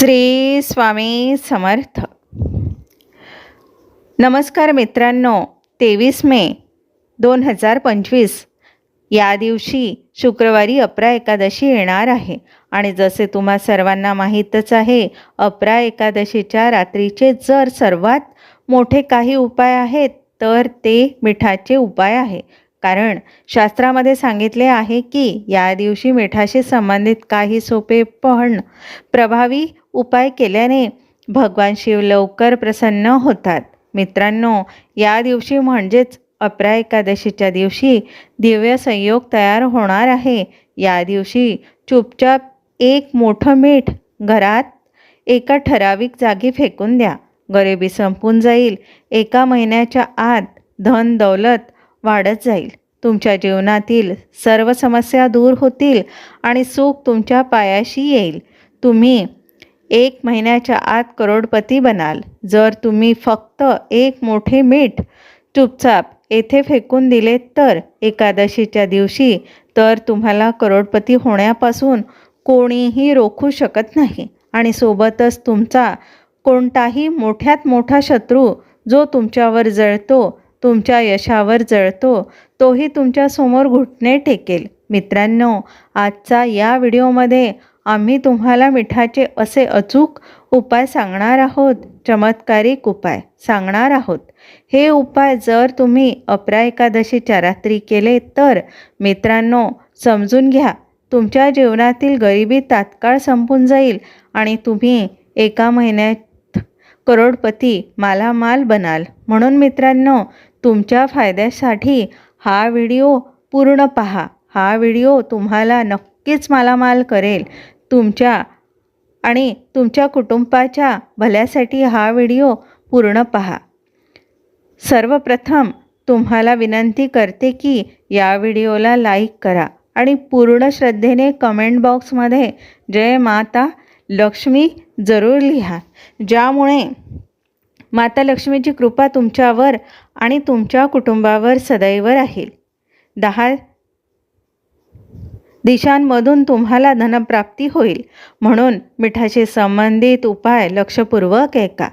श्री स्वामी समर्थ. नमस्कार मित्रांनो तेवीस मे दोन हजार पंचवीस. या दिवशी शुक्रवारी अपरा एकादशी येणार आहे आणि जसे तुम्हा सर्वांना माहीतच आहे अपरा एकादशीच्या रात्रीचे जर सर्वात मोठे काही उपाय आहेत तर ते मिठाचे उपाय आहे. कारण शास्त्रामध्ये सांगितले आहे की या दिवशी मिठाशी संबंधित काही सोपे पण प्रभावी उपाय केल्याने भगवान शिव लवकर प्रसन्न होतात. मित्रांनो या दिवशी म्हणजेच अपरा एकादशीच्या दिवशी दिव्य संयोग तयार होणार आहे. या दिवशी चुपचाप एक मोठं मीठ घरात एका ठराविक जागी फेकून द्या. गरिबी संपून जाईल. एका महिन्याच्या आत धन दौलत वाढत जाईल. तुमच्या जीवनातील सर्व समस्या दूर होतील आणि सुख तुमच्या पायाशी येईल. तुम्ही एक महिन्याच्या आत करोडपती बनाल. जर तुम्ही फक्त एक मोठे मीठ चुपचाप येथे फेकून दिले तर एकादशीच्या दिवशी तर तुम्हाला करोडपती होण्यापासून कोणीही रोखू शकत नाही. आणि सोबतच तुमचा कोणताही मोठ्यात मोठा शत्रू जो तुमच्यावर जळतो तुमच्या यशावर जळतो तोही तुमच्यासमोर घुटणे टेकेल. मित्रांनो आजचा या व्हिडिओमध्ये आम्ही तुम्हाला मिठाचे असे अचूक उपाय सांगणार आहोत. चमत्कारिक उपाय सांगणार आहोत. हे उपाय जर तुम्ही अपरा एकादशीच्या रात्री केले तर मित्रांनो समजून घ्या तुमच्या जीवनातील गरिबी तात्काळ संपून जाईल आणि तुम्ही एका महिन्यात करोडपती मालामाल बनाल. म्हणून मित्रांनो तुमच्या फायद्यासाठी हा व्हिडिओ पूर्ण पहा. हा व्हिडिओ तुम्हाला नक्कीच मालामाल करेल. तुमच्या आणि तुमच्या कुटुंबाच्या भल्यासाठी हा व्हिडिओ पूर्ण पहा. सर्वप्रथम तुम्हाला विनंती करते की या व्हिडिओला लाईक करा आणि पूर्ण श्रद्धेने कमेंट बॉक्समध्ये जय माता लक्ष्मी जरूर लिहा. ज्यामुळे माता लक्ष्मीची कृपा तुमच्यावर आणि तुमच्या कुटुंबावर सदैव राहील. दहा दिशांमधून तुम्हाला धनप्राप्ती होईल. म्हणून मिठाशी संबंधित उपाय लक्षपूर्वक ऐका.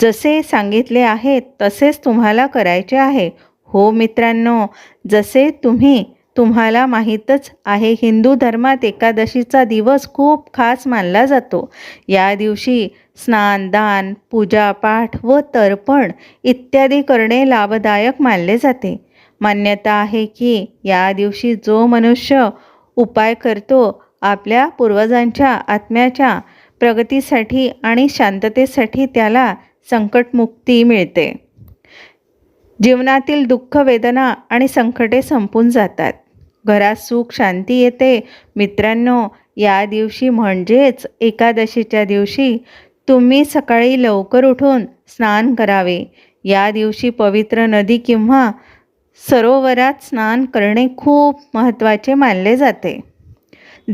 जसे सांगितले आहे तसेच तुम्हाला करायचे आहे. हो मित्रांनो जसे तुम्ही तुम्हाला माहीतच आहे हिंदू धर्मात एकादशीचा दिवस खूप खास मानला जातो. या दिवशी स्नान दान पूजापाठ व तर्पण इत्यादी करणे लाभदायक मानले जाते. मान्यता आहे की या दिवशी जो मनुष्य उपाय करतो. आपल्या पूर्वजांच्या आत्म्याच्या प्रगतीसाठी आणि शांततेसाठी त्याला संकटमुक्ती मिळते. जीवनातील दुःख वेदना आणि संकटे संपून जातात. घरात सुख शांती येते. मित्रांनो या दिवशी म्हणजेच एकादशीच्या दिवशी तुम्ही सकाळी लवकर उठून स्नान करावे. या दिवशी पवित्र नदी किंवा सरोवरात स्नान करणे खूप महत्त्वाचे मानले जाते.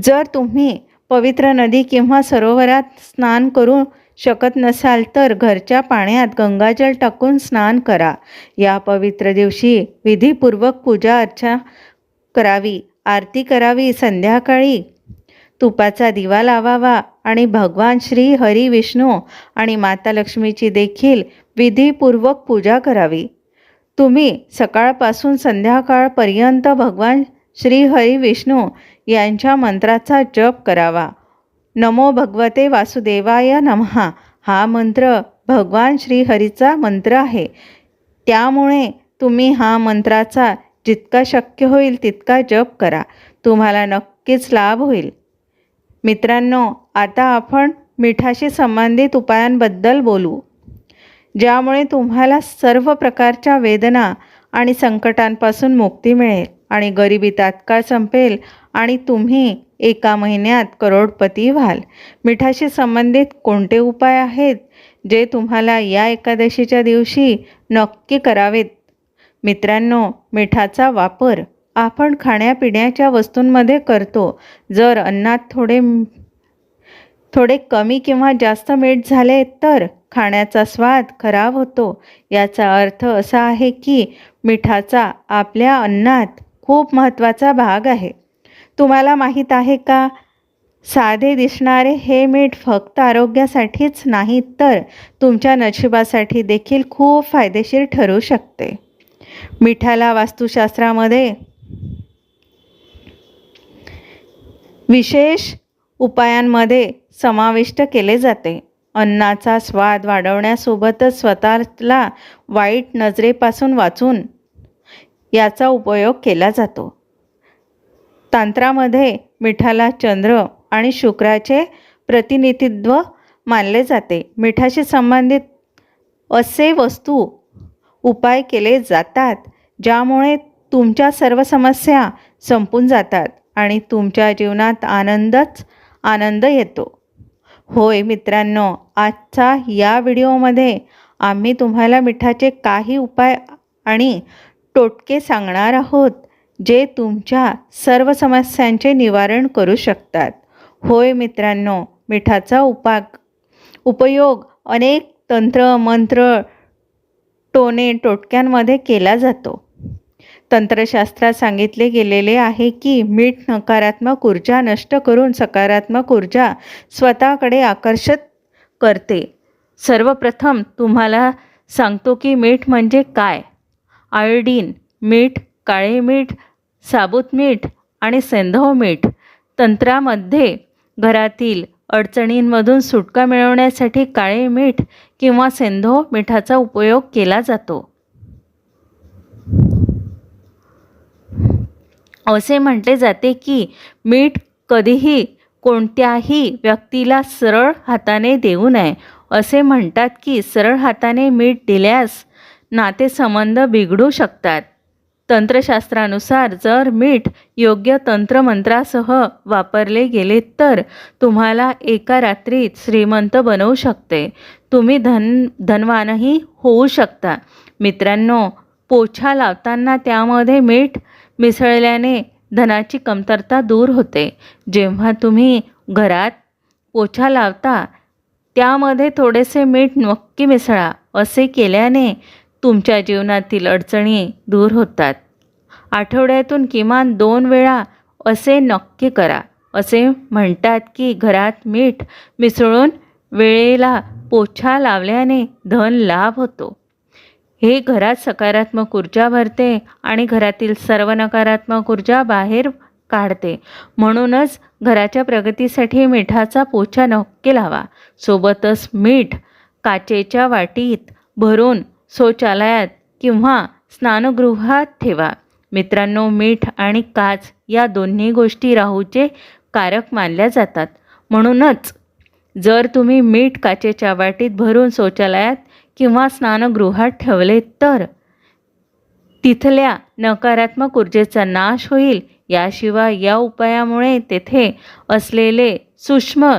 जर तुम्ही पवित्र नदी किंवा सरोवरात स्नान करू शकत नसाल तर घरच्या पाण्यात गंगाजल टाकून स्नान करा. या पवित्र दिवशी विधीपूर्वक पूजा अर्चा करावी आरती करावी संध्याकाळी तुपाचा दिवा लावावा आणि भगवान श्री हरी विष्णू आणि माता लक्ष्मीची देखील विधीपूर्वक पूजा करावी. तुम्ही सकाळपासून संध्याकाळपर्यंत भगवान श्रीहरी विष्णू यांच्या मंत्राचा जप करावा. नमो भगवते वासुदेवाय नमहा हा मंत्र भगवान श्रीहरीचा मंत्र आहे. त्यामुळे तुम्ही हा मंत्राचा जितका शक्य होईल तितका जप करा. तुम्हाला नक्कीच लाभ होईल. मित्रांनो आता आपण मिठाशी संबंधित उपायांबद्दल बोलू. ज्यामुळे तुम्हाला सर्व प्रकारच्या वेदना आणि संकटांपासून मुक्ती मिळेल आणि गरिबी तात्काळ संपेल आणि तुम्ही एका महिन्यात करोडपती व्हाल. मिठाशी संबंधित कोणते उपाय आहेत जे तुम्हाला या एकादशीच्या दिवशी नक्की करावेत? मित्रांनो मिठाचा वापर आपण खाण्यापिण्याच्या वस्तूंमध्ये करतो. जर अन्नात थोडे थोडे कमी किंवा जास्त मीठ झाले तर खाण्याचा स्वाद खराब होतो. याचा अर्थ असा आहे की मिठाचा आपल्या अन्नात खूप महत्त्वाचा भाग आहे. तुम्हाला माहीत आहे का? साधे दिसणारे हे मीठ फक्त आरोग्यासाठीच नाही तर तुमच्या नशिबासाठी देखील खूप फायदेशीर ठरू शकते. मिठाला वास्तुशास्त्रामध्ये विशेष उपायांमध्ये समाविष्ट केले जाते. अन्नाचा स्वाद वाढवण्यासोबतच स्वतःला वाईट नजरेपासून वाचून याचा उपयोग केला जातो. तांत्रामध्ये मिठाला चंद्र आणि शुक्राचे प्रतिनिधित्व मानले जाते. मिठाशी संबंधित असे वस्तू उपाय केले जातात ज्यामुळे तुमच्या सर्व समस्या संपून जातात आणि तुमच्या जीवनात आनंदच आनंद येतो. होय मित्रांनो आजचा या व्हिडिओमध्ये आम्ही तुम्हाला मिठाचे काही उपाय आणि टोटके सांगणार आहोत जे तुमच्या सर्व समस्यांचे निवारण करू शकतात. होय मित्रांनो मिठाचा उपाक उपयोग अनेक तंत्र मंत्र टोने टोटक्यांमध्ये केला जातो. तंत्रशास्त्रात सांगितले गेलेले आहे की मीठ नकारात्मक ऊर्जा नष्ट करून सकारात्मक ऊर्जा स्वतःकडे आकर्षित करते. सर्वप्रथम तुम्हाला सांगतो की मीठ म्हणजे काय? आयोडीन मीठ काळे मीठ साबूत मीठ आणि सेंधव मीठ. तंत्रामध्ये घरातील अडचणींमधून सुटका मिळवण्यासाठी काळे मीठ किंवा सेंधव मिठाचा उपयोग केला जातो. असे म्हटले जाते की मीठ कधीही कोणत्याही व्यक्तीला सरळ हाताने देऊ नये. असे म्हणतात की सरळ हाताने मीठ दिल्यास नातेसंबंध बिघडू शकतात. तंत्रशास्त्रानुसार जर मीठ योग्य तंत्रमंत्रासह वापरले गेले तर तुम्हाला एका रात्रीत श्रीमंत बनवू शकते. तुम्ही धन धनवानही होऊ शकता. मित्रांनो पोछा लावताना त्यामध्ये मीठ मिसळल्याने धनाची कमतरता दूर होते. जेव्हा तुम्ही घरात पोछा लावता त्यामध्ये थोडेसे मीठ नक्की मिसळा असे केल्याने तुमच्या जीवनातील अडचणी दूर होतात. आठवड्यातून किमान दोन वेळा असे नक्की करा. असे म्हणतात की घरात मीठ मिसळून वेळेला पोछा लावल्याने धन लाभ होतो. हे घरात सकारात्मक ऊर्जा भरते आणि घरातील सर्व नकारात्मक ऊर्जा बाहेर काढते. म्हणूनच घराच्या प्रगतीसाठी मिठाचा पोछा नक्की लावा. सोबतच मीठ काचेच्या वाटीत भरून शौचालयात किंवा स्नानगृहात ठेवा. मित्रांनो मीठ आणि काच या दोन्ही गोष्टी राहूचे कारक मानल्या जातात. म्हणूनच जर तुम्ही मीठ काचेच्या वाटीत भरून शौचालयात किंवा स्नानगृहात ठेवले तर? तिथल्या नकारात्मक ऊर्जेचा नाश होईल. याशिवाय या उपायामुळे तेथे असलेले सूक्ष्म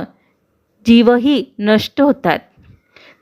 जीवही नष्ट होतात.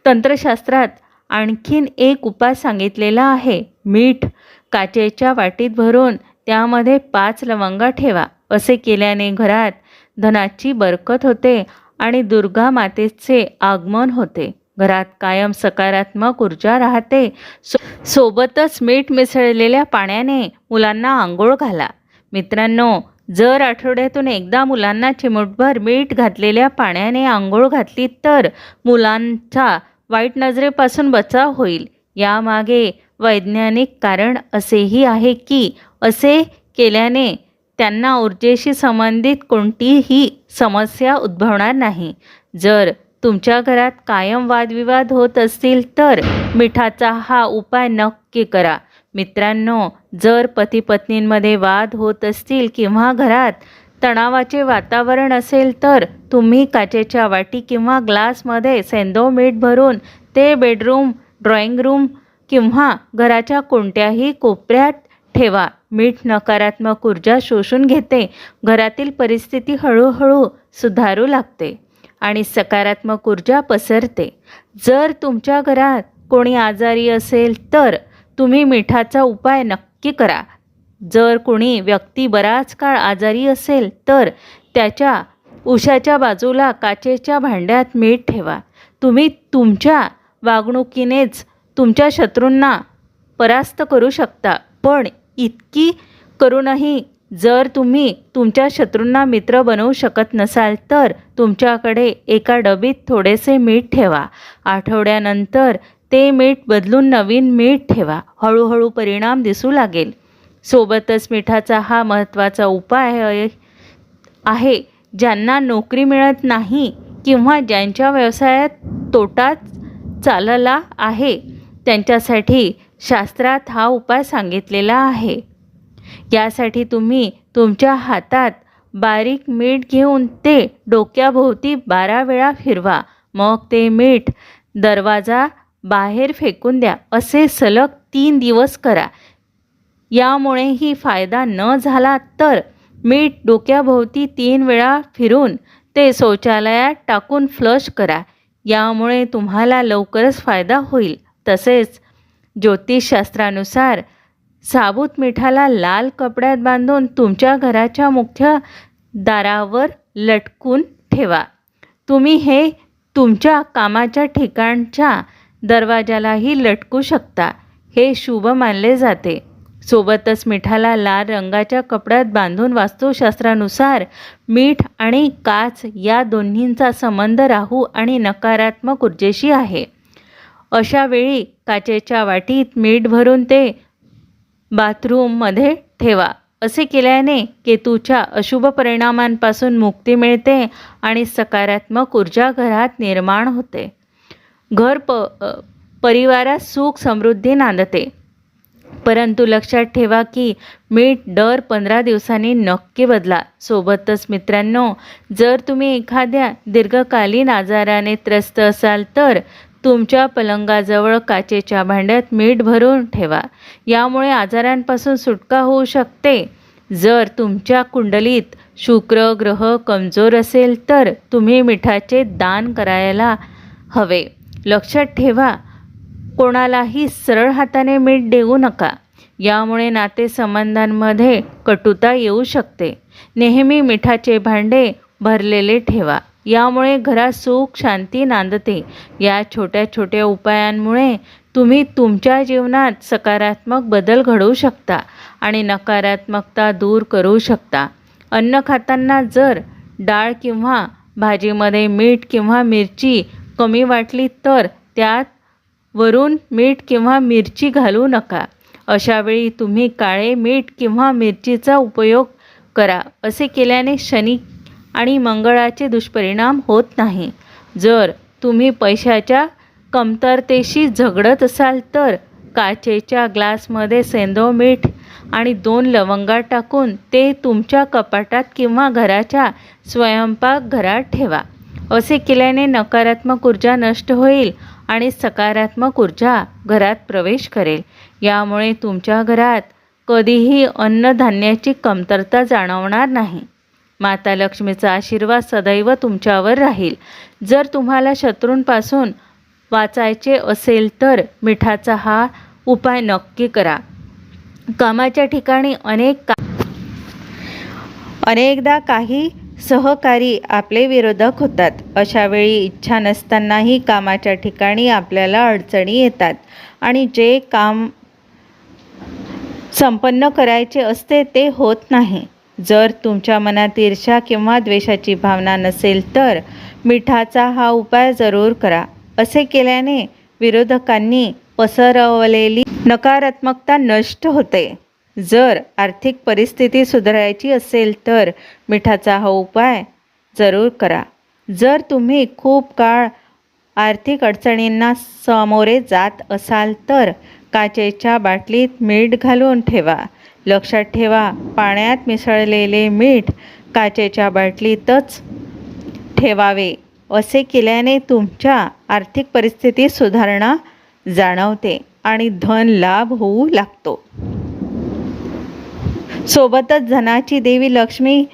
तंत्रशास्त्रात आणखीन एक उपाय सांगितलेला आहे. मीठ काचेच्या वाटीत भरून त्यामध्ये पाच लवंगा ठेवा. असे केल्याने घरात धनाची बरकत होते आणि दुर्गा मातेचे आगमन होते. घरात कायम सकारात्मक ऊर्जा राहते. सो सोबतच मीठ मिसळलेल्या पाण्याने मुलांना आंघोळ घाला. मित्रांनो जर आठवड्यातून एकदा मुलांना चिमूटभर मीठ घातलेल्या पाण्याने आंघोळ घातली तर मुलांचा वाईट नजरेपासून बचाव होईल. यामागे वैज्ञानिक कारण असेही आहे की असे केल्याने त्यांना ऊर्जेशी संबंधित कोणतीही समस्या उद्भवणार नाही. जर तुमच्या घरात कायम वादविवाद होत असतील तर मिठाचा हा उपाय नक्की करा. मित्रांनो जर पती पत्नींमध्ये वाद होत असतील किंवा घरात तणावाचे वातावरण असेल तर तुम्ही काचेच्या वाटी किंवा ग्लासमध्ये सेंदो मीठ भरून ते बेडरूम ड्रॉइंग रूम किंवा घराच्या कोणत्याही कोपऱ्यात ठेवा. मीठ नकारात्मक ऊर्जा शोषून घेते. घरातील परिस्थिती हळूहळू सुधारू लागते. आणि सकारात्मक ऊर्जा पसरते. जर तुमच्या घरात कोणी आजारी असेल तर तुम्ही मिठाचा उपाय नक्की करा. जर कोणी व्यक्ती बराच काळ आजारी असेल तर त्याच्या उशाच्या बाजूला काचेच्या भांड्यात मीठ ठेवा. तुम्ही तुमच्या वागणुकीनेच तुमच्या शत्रूंना परास्त करू शकता. पण इतकी करूनही जर तुम्ही तुमच्या शत्रूंना मित्र बनवू शकत नसाल तर तुमच्याकडे एका डबीत थोडेसे मीठ ठेवा. आठवड्यानंतर ते मीठ बदलून नवीन मीठ ठेवा. हळूहळू परिणाम दिसू लागेल. सोबतच मिठाचा हा महत्त्वाचा उपाय आहे- आहे ज्यांना नोकरी मिळत नाही किंवा ज्यांच्या व्यवसायात तोटा चालला आहे त्यांच्यासाठी शास्त्रात हा उपाय सांगितलेला आहे. यासाठी तुम्ही तुमच्या हातात बारीक मीठ घेऊन ते डोक्याभोवती बारा वेळा फिरवा. मग ते मीठ दरवाजा बाहेर फेकून द्या. असे सलग तीन दिवस करा. यामुळेही फायदा न झाला तर मीठ डोक्याभोवती तीन वेळा फिरून ते शौचालयात टाकून फ्लश करा. यामुळे तुम्हाला लवकरच फायदा होईल. तसेच ज्योतिषशास्त्रानुसार साबूत मिठाला लाल कपड्यात बांधून तुमच्या घराच्या मुख्य दारावर लटकून ठेवा. तुम्ही हे तुमच्या कामाच्या ठिकाणच्या दरवाजालाही लटकू शकता. हे शुभ मानले जाते. सोबतच मिठाला लाल रंगाच्या कपड्यात बांधून वास्तुशास्त्रानुसार मीठ आणि काच या दोन्हींचा संबंध राहू आणि नकारात्मक ऊर्जेशी आहे. अशा वेळी काचेच्या वाटीत मीठ भरून ते बाथरूममध्ये ठेवा. असे केल्याने केतूच्या अशुभ परिणामांपासून मुक्ती मिळते आणि सकारात्मक ऊर्जा घरात निर्माण होते. घर प परिवारात सुख समृद्धी नांदते. परंतु लक्षात ठेवा की मीठ दर पंधरा दिवसांनी नक्की बदला. सोबतच मित्रांनो जर तुम्ही एखाद्या दीर्घकालीन आजाराने त्रस्त असाल तर तुमच्या पलंगाजवळ काचेच्या भांड्यात मीठ भरून ठेवा. यामुळे आजारांपासून सुटका होऊ शकते. जर तुमच्या कुंडलीत शुक्र ग्रह कमजोर असेल तर तुम्ही मिठाचे दान करायला हवे. लक्षात ठेवा कोणालाही सरळ हाताने मीठ देऊ नका. यामुळे नातेसंबंधांमध्ये कटुता येऊ शकते. नेहमी मिठाचे भांडे भरलेले ठेवा. यामुळे घरात सुख शांती नांदते. या छोट्या छोट्या उपायांमुळे तुम्ही तुमच्या जीवनात सकारात्मक बदल घडवू शकता आणि नकारात्मकता दूर करू शकता. अन्न खाताना जर डाळ किंवा भाजीमध्ये मीठ किंवा मिरची कमी वाटली तर त्यात वरून मीठ किंवा मिरची घालू नका. अशावेळी तुम्ही काळे मीठ किंवा मिरचीचा उपयोग करा. असे केल्याने शनी आणि मंगळाचे दुष्परिणाम होत नाही. जर तुम्ही पैशाच्या कमतरतेशी झगडत असाल तर काचेच्या ग्लासमध्ये सेंदो मीठ आणि दोन लवंगा टाकून ते तुमच्या कपाटात किंवा घराच्या स्वयंपाकघरात ठेवा. असे केल्याने नकारात्मक ऊर्जा नष्ट होईल आणि सकारात्मक ऊर्जा घरात प्रवेश करेल. यामुळे तुमच्या घरात कधीही अन्नधान्याची कमतरता जाणवणार नाही. माता लक्ष्मीचा आशीर्वाद सदैव तुमच्यावर राहील. जर तुम्हाला शत्रूंपासून वाचायचे असेल तर मिठाचा हा उपाय नक्की करा. कामाच्या ठिकाणी अनेक का अनेकदा काही सहकारी आपले विरोधक होतात. अशावेळी इच्छा नसतानाही कामाच्या ठिकाणी आपल्याला अडचणी येतात. आणि जे काम संपन्न करायचे असते ते होत नाही. जर तुमच्या मनात ईर्ष्या किंवा द्वेषाची भावना नसेल तर मिठाचा हा उपाय जरूर करा. असे केल्याने विरोधकांनी पसरवलेली नकारात्मकता नष्ट होते. जर आर्थिक परिस्थिती सुधारायची असेल तर मिठाचा हा उपाय जरूर करा. जर तुम्ही खूप काळ आर्थिक अडचणींना सामोरे जात असाल तर काचेच्या बाटलीत मीठ घालून ठेवा. लक्षात ठेवा पाण्यात मिसळलेले मीठ काचेच्या बाटलीतच ठेवावे. असे केल्याने तुमच्या आर्थिक परिस्थितीत सुधारणा जाणवते आणि धन लाभ होऊ लागतो. सोबतच धनाची देवी लक्ष्मी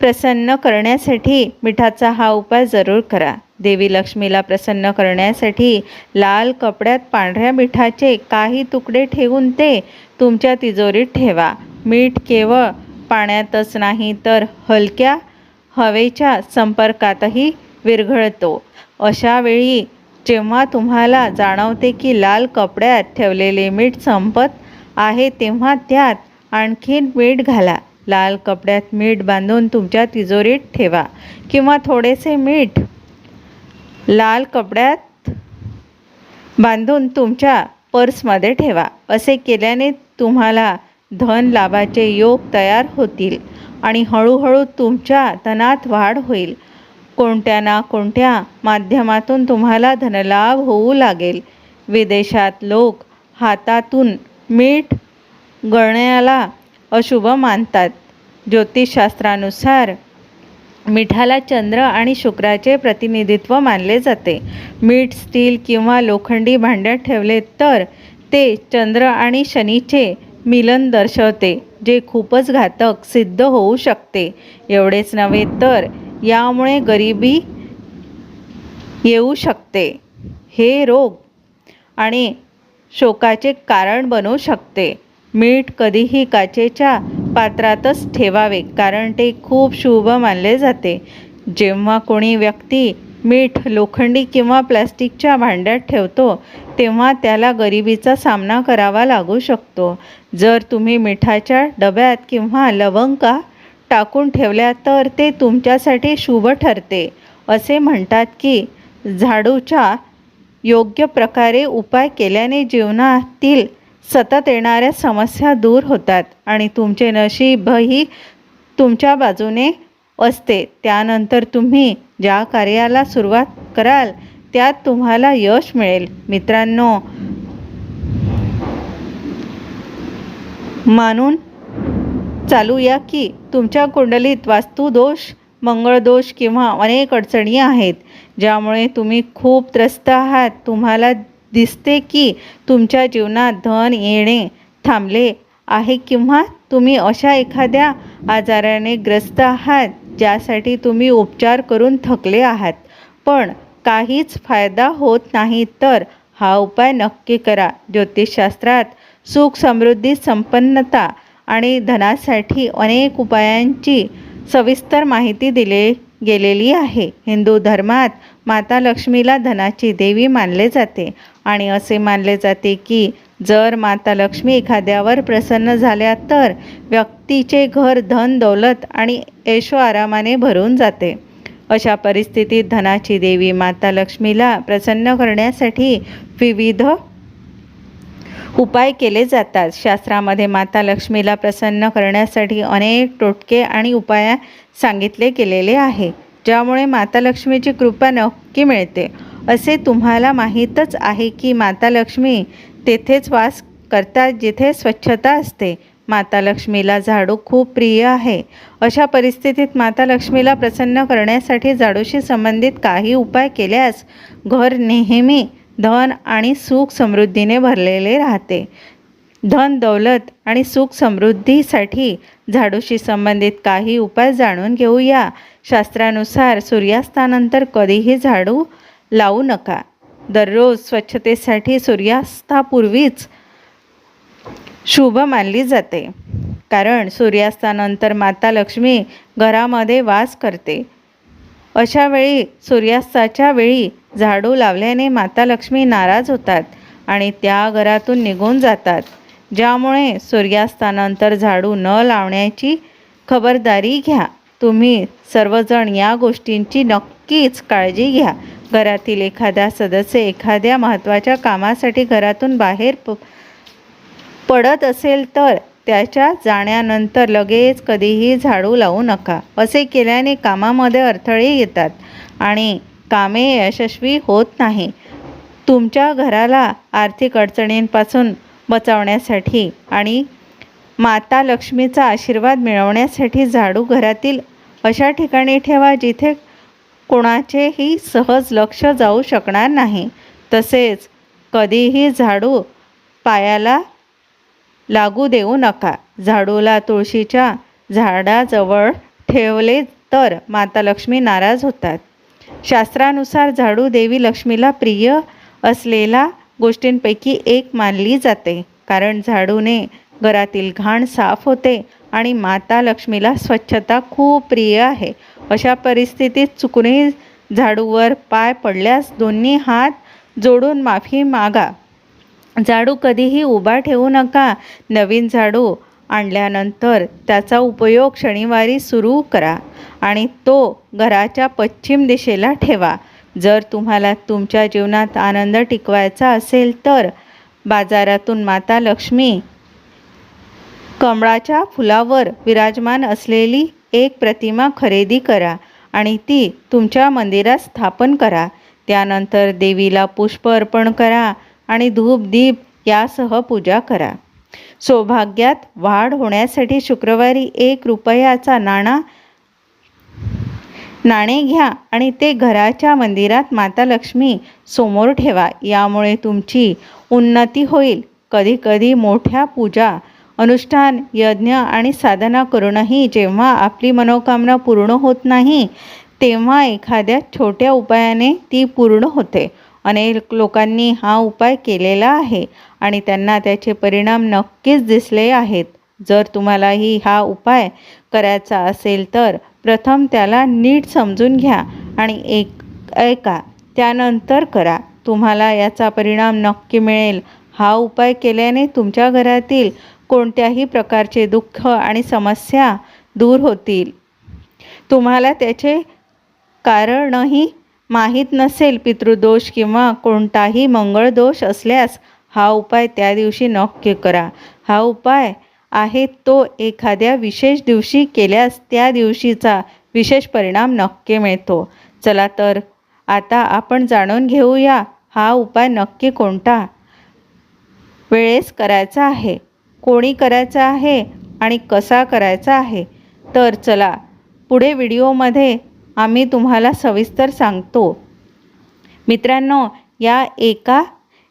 प्रसन्न करण्यासाठी मिठाचा हा उपाय जरूर करा. देवी लक्ष्मीला प्रसन्न करण्यासाठी लाल कपड्यात पांढऱ्या मिठाचे काही तुकडे ठेवून ते तुमच्या तिजोरीत ठेवा. मीठ केवळ पाण्यातच नाही तर हलक्या हवेच्या संपर्कातही विरघळतो. अशा वेळी जेव्हा तुम्हाला जाणवते की लाल कपड्यात ठेवलेले मीठ संपत आहे तेव्हा त्यात आणखीन मीठ घाला. लाल कपड्यात मीठ बांधून तुमच्या तिजोरीत ठेवा. किंवा थोडेसे मीठ लाल कपड्यात बांधून तुमच्या पर्समध्ये ठेवा. असे केल्याने तुम्हाला धन लाभाचे योग तयार होतील आणि हळूहळू तुमच्या धनात वाढ होईल. कोणत्या ना कोणत्या माध्यमातून तुम्हाला धनलाभ होऊ लागेल. विदेशात लोक हातातून मीठ गळण्याला अशुभ मानतात. ज्योतिषशास्त्रानुसार मिठाला चंद्र आणि शुक्राचे प्रतिनिधित्व मानले जाते. मीठ स्टील किंवा लोखंडी भांड्यात ठेवले तर ते चंद्र आणि शनीचे मिलन दर्शवते जे खूपच घातक सिद्ध होऊ शकते. एवढेच नव्हे तर यामुळे गरिबी येऊ शकते. हे रोग आणि शोकाचे कारण बनू शकते. मीठ कधीही काचेच्या पात्रातच ठेवावे कारण ते खूप शुभ मानले जाते. जेव्हा कोणी व्यक्ती मीठ लोखंडी किंवा प्लॅस्टिकच्या भांड्यात ठेवतो तेव्हा त्याला गरिबीचा सामना करावा लागू शकतो. जर तुम्ही मिठाच्या डब्यात किंवा लवंगा टाकून ठेवल्या तर ते तुमच्यासाठी शुभ ठरते असे म्हणतात की झाडूच्या योग्य प्रकारे उपाय केल्याने जीवनातील सतत येणाऱ्या समस्या दूर होतात आणि तुमचे नशीबही तुमच्या बाजूने असते. त्यानंतर तुम्ही ज्या कार्याला सुरुवात कराल त्यात तुम्हाला यश मिळेल. मित्रांनो मानून चालूया की तुमच्या कुंडलीत वास्तुदोष मंगळदोष किंवा अनेक अडचणी आहेत ज्यामुळे तुम्ही खूप त्रस्त आहात. तुम्हाला दिसते की तुमच्या जीवनात धन येणे थांबले आहे किंवा तुम्ही अशा एखाद्या आजाराने ग्रस्त आहात. ज्यासाठी तुम्ही उपचार करून थकले आहात. पण काहीच फायदा होत नाही तर हा उपाय नक्की करा. ज्योतिषशास्त्रात सुख समृद्धी संपन्नता आणि धनासाठी अनेक उपायांची सविस्तर माहिती दिले गेलेली आहे. हिंदू धर्मात माता लक्ष्मीला धनाची देवी मानले जाते आणि असे मानले जाते की जर माता लक्ष्मी एखाद्यावर प्रसन्न झाल्या तर व्यक्तीचे घर धन दौलत आणि ऐशो आरामाने भरून जाते. अशा परिस्थितीत धनाची देवी माता लक्ष्मीला प्रसन्न करण्यासाठी विविध उपाय केले जातात. शास्त्रामध्ये माता लक्ष्मीला प्रसन्न करण्यासाठी अनेक टोटके आणि उपाय सांगितले गेलेले आहे ज्यामुळे माता लक्ष्मीची कृपा नक्की मिळते. असे तुम्हाला माहीतच आहे की माता लक्ष्मी तेथेच वास करतात जिथे स्वच्छता असते. माता लक्ष्मीला झाडू खूप प्रिय आहे. अशा परिस्थितीत माता लक्ष्मीला प्रसन्न करण्यासाठी झाडूशी संबंधित काही उपाय केल्यास घर नेहमी धन आणि सुख समृद्धीने भरलेले राहते. धन दौलत आणि सुख समृद्धीसाठी झाडूशी संबंधित काही उपाय जाणून घेऊया. शास्त्रानुसार सूर्यास्तानंतर कधीही झाडू लावू नका. दररोज स्वच्छतेसाठी सूर्यास्तापूर्वीच शुभ मानली जाते. कारण सूर्यास्तानंतर माता लक्ष्मी घरामध्ये वास करते. अशा वेळी सूर्यास्ताच्या वेळी झाडू लावल्याने माता लक्ष्मी नाराज होतात आणि त्या घरातून निघून जातात. ज्यामुळे सूर्यास्तानंतर झाडू न लावण्याची खबरदारी घ्या. तुम्ही सर्वजण या गोष्टींची नक्कीच काळजी घ्या. घरातील एखादा सदस्य एखाद्या महत्त्वाच्या कामासाठी घरातून बाहेर प पडत असेल तर त्याच्या जाण्यानंतर लगेच कधीही झाडू लावू नका. असे केल्याने कामामध्ये अडथळे येतात आणि कामे यशस्वी होत नाही. तुमच्या घराला आर्थिक अडचणींपासून बचावण्यासाठी आणि माता लक्ष्मीचा आशीर्वाद मिळवण्यासाठी झाडू घरातील अशा ठिकाणी ठेवा जिथे कोणाचेही सहज लक्ष जाऊ शकणार नाही. तसेच कधीही झाडू पायाला लागू देऊ नका. झाडूला तुळशीच्या झाडाजवळ ठेवले तर माता लक्ष्मी नाराज होतात. शास्त्रानुसार झाडू देवी लक्ष्मीला प्रिय असलेला गोष्टींपैकी एक मानली जाते. कारण झाडूने घरातील घाण साफ होते आणि माता लक्ष्मीला स्वच्छता खूप प्रिय आहे. अशा परिस्थितीत चुकूनही झाडूवर पाय पडल्यास दोन्ही हात जोडून माफी मागा. झाडू कधीही उभा ठेवू नका. नवीन झाडू आणल्यानंतर त्याचा उपयोग शनिवारी सुरू करा आणि तो घराच्या पश्चिम दिशेला ठेवा. जर तुम्हाला तुमच्या जीवनात आनंद टिकवायचा असेल तर बाजारातून माता लक्ष्मी कमळाच्या फुलावर विराजमान असलेली एक प्रतिमा खरेदी करा आणि ती तुमच्या मंदिरात स्थापन करा. त्यानंतर देवीला पुष्प अर्पण करा आणि धूप दीप यासह पूजा करा. सौभाग्यात वाढ होण्यासाठी शुक्रवारी एक रुपयाचा नाणा नाणे घ्या आणि ते घराच्या मंदिरात माता लक्ष्मी समोर ठेवा. यामुळे तुमची उन्नती होईल. कधीकधी मोठ्या पूजा अनुष्ठान यज्ञ आणि साधना करूनही जेव्हा आपली मनोकामना पूर्ण होत नाही तेव्हा एखाद्या छोट्या उपायाने ती पूर्ण होते. अनेक लोकांनी हा उपाय केलेला आहे आणि त्यांना त्याचे परिणाम नक्कीच दिसले आहेत. जर तुम्हालाही हा उपाय करायचा असेल तर प्रथम त्याला नीट समजून घ्या आणि एक ऐका त्यानंतर करा. तुम्हाला याचा परिणाम नक्की मिळेल. हा उपाय केल्याने तुमच्या घरातील कोणत्याही प्रकारचे दुःख आणि समस्या दूर होतील. तुम्हाला त्याचे कारणही माहीत नसेल पितृदोष किंवा कोणताही मंगळदोष असल्यास हा उपाय त्या दिवशी नक्की करा. हा उपाय आहे तो एखाद्या विशेष दिवशी केल्यास त्या दिवशीचा विशेष परिणाम नक्की मिळतो. चला तर आता आपण जाणून घेऊया हा उपाय नक्की कोणता वेळेस करायचा आहे. कोणी करायचा आहे आणि कसा करायचा आहे? तर चला पुढे व्हिडिओमध्ये आम्ही तुम्हाला सविस्तर सांगतो. मित्रांनो या एका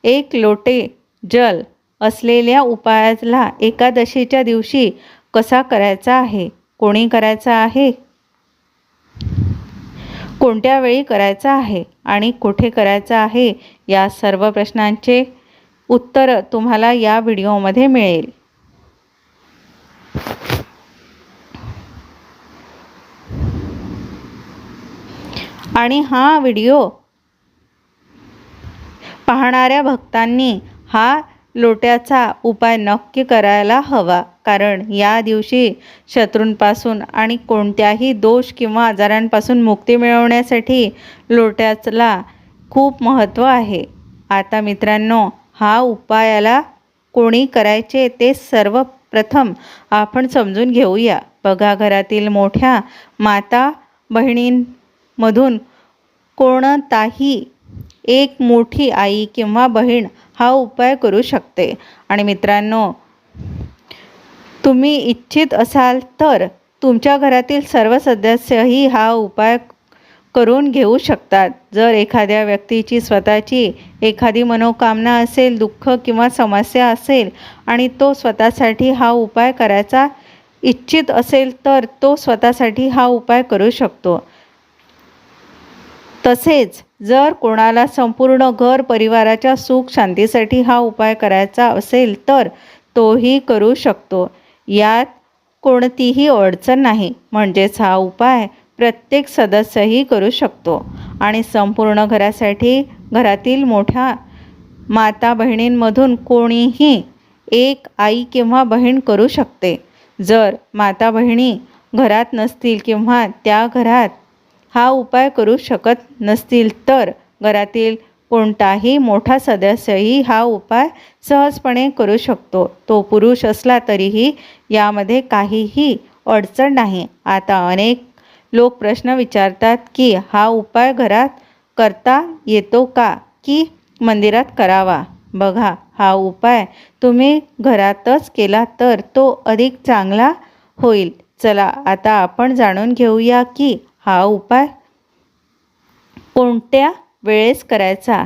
एक लोटे जल असलेल्या उपायाला एकादशीच्या दिवशी कसा करायचा आहे? कोणी करायचा आहे? कोणत्या वेळी करायचा आहे? आणि कुठे करायचं आहे? या सर्व प्रश्नांचे उत्तर तुम्हाला या व्हिडिओमध्ये मिळेल. आणि हा व्हिडिओ पाहणाऱ्या भक्तांनी हा लोट्याचा उपाय नक्की करायला हवा. कारण या दिवशी शत्रूंपासून आणि कोणत्याही दोष किंवा आजारांपासून मुक्ती मिळवण्यासाठी लोट्याला खूप महत्त्व आहे. आता मित्रांनो हा उपायाला कोणी करायचे ते सर्व प्रथम आपण समजून घेऊया. बघा घरातील मोठ्या माता बहिणींमधून कोणताही एक मोठी आई किंवा बहीण हा उपाय करू शकते. आणि मित्रांनो तुम्ही इच्छित असाल तर तुमच्या घरातील सर्व सदस्यही हा उपाय करून घेऊ शकतात. जर एखाद्या व्यक्तीची स्वतःची एखादी मनोकामना असेल दुःख किंवा समस्या असेल आणि तो स्वतःसाठी हा उपाय करायचा इच्छित असेल तर तो स्वतःसाठी हा उपाय करू शकतो. तसेच जर कोणाला संपूर्ण घर परिवाराच्या सुख शांतीसाठी हा उपाय करायचा असेल तर तोही करू शकतो. यात कोणतीही अडचण नाही. म्हणजेच हा उपाय प्रत्येक सदस्यही करू शकतो. आणि संपूर्ण घरासाठी घरातील मोठ्या माता बहिणींमधून कोणीही एक आई किंवा बहीण करू शकते. जर माता बहिणी घरात नसतील किंवा त्या घरात हा उपाय करू शकत नसतील तर घरातील कोणताही मोठा सदस्यही हा उपाय सहजपणे करू शकतो. तो पुरुष असला तरीही यामध्ये काहीही अडचण नाही. आता अनेक लोक प्रश्न विचारतात की हा उपाय घरात करता येतो का? की मंदिरात करावा? बघा हा उपाय तुम्ही घरातच केला तर तो अधिक चांगला होईल. चला आता आपण जाणून घेऊया की हा उपाय कोणत्या वेळेस करायचा?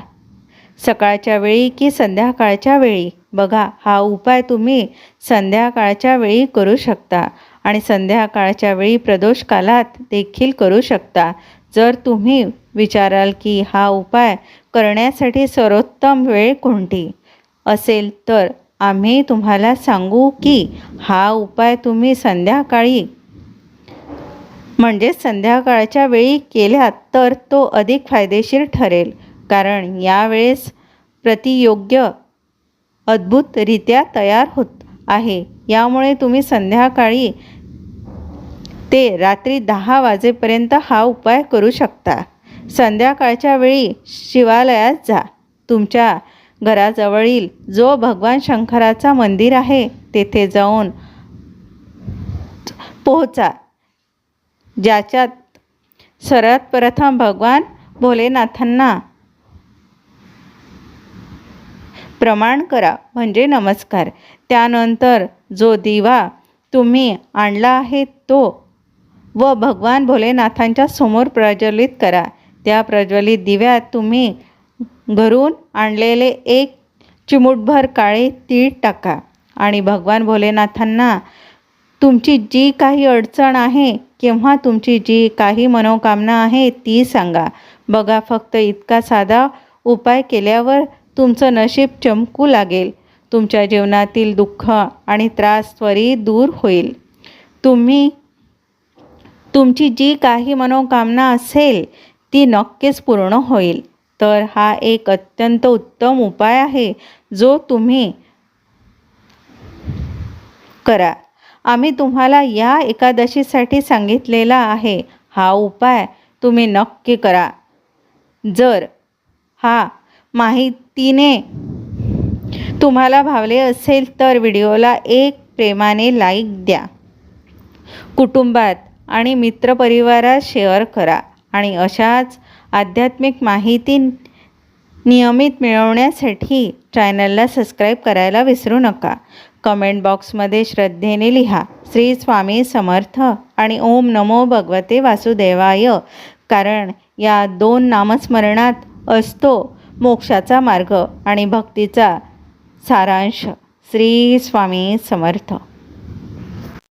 सकाळच्या वेळी की संध्याकाळच्या वेळी? बघा हा उपाय तुम्ही संध्याकाळच्या वेळी करू शकता आणि संध्याकाळच्या वेळी प्रदोष कालात देखील करू शकता. जर तुम्ही विचाराल की हा उपाय करण्यासाठी सर्वोत्तम वेळ कोणती? असेल तर आम्ही तुम्हाला सांगू की हा उपाय तुम्ही संध्याकाळी म्हणजे संध्याकाळच्या वेळी केल्यात तर तो अधिक फायदेशीर ठरेल. कारण यावेळेस प्रतियोग्य अद्भुतरित्या तयार होत आहे. यामुळे तुम्ही संध्याकाळी ते रात्री दहा वाजेपर्यंत हा उपाय करू शकता. संध्याकाळच्या वेळी शिवालयात जा. तुमच्या घराजवळील जो भगवान शंकराचा मंदिर आहे तेथे जाऊन पोहोचा. ज्याच्यात सर्वात प्रथम भगवान भोलेनाथांना प्रमाण करा म्हणजे नमस्कार. त्यानंतर जो दिवा तुम्ही आणला आहे तो व भगवान भोलेनाथांच्या समोर प्रज्वलित करा. त्या प्रज्वलित दिव्यात तुम्ही घरून आणलेले एक चिमूटभर काळे तीळ टाका आणि भगवान भोलेनाथांना तुमची जी काही अडचण आहे किंवा तुमची जी काही मनोकामना आहे ती सांगा. बघा फक्त इतका साधा उपाय केल्यावर तुमचं नशीब चमकू लागेल. तुमच्या जीवनातील दुःख आणि त्रास त्वरित दूर होईल. तुम्ही तुमची जी काही मनोकामना असेल ती नक्कीच पूर्ण होईल. तर हा एक अत्यंत उत्तम उपाय आहे जो तुम्ही करा. आम्ही तुम्हाला या एकादशीसाठी सांगितलेला आहे. हा उपाय तुम्ही नक्की करा. जर हा माहितीने. तुम्हाला भावले असेल तर व्हिडिओला एक प्रेमाने लाईक द्या. कुटुंबात आणि मित्रपरिवारात शेअर करा आणि अशाच आध्यात्मिक माहिती नियमित मिळवण्यासाठी चॅनलला सबस्क्राईब करायला विसरू नका. कमेंट बॉक्समध्ये श्रद्धेने लिहा. श्री स्वामी समर्थ आणि ओम नमो भगवते वासुदेवाय. कारण या दोन नामस्मरणात असतो मोक्षाचा मार्ग आणि भक्तीचा सारांश. श्री स्वामी समर्थ.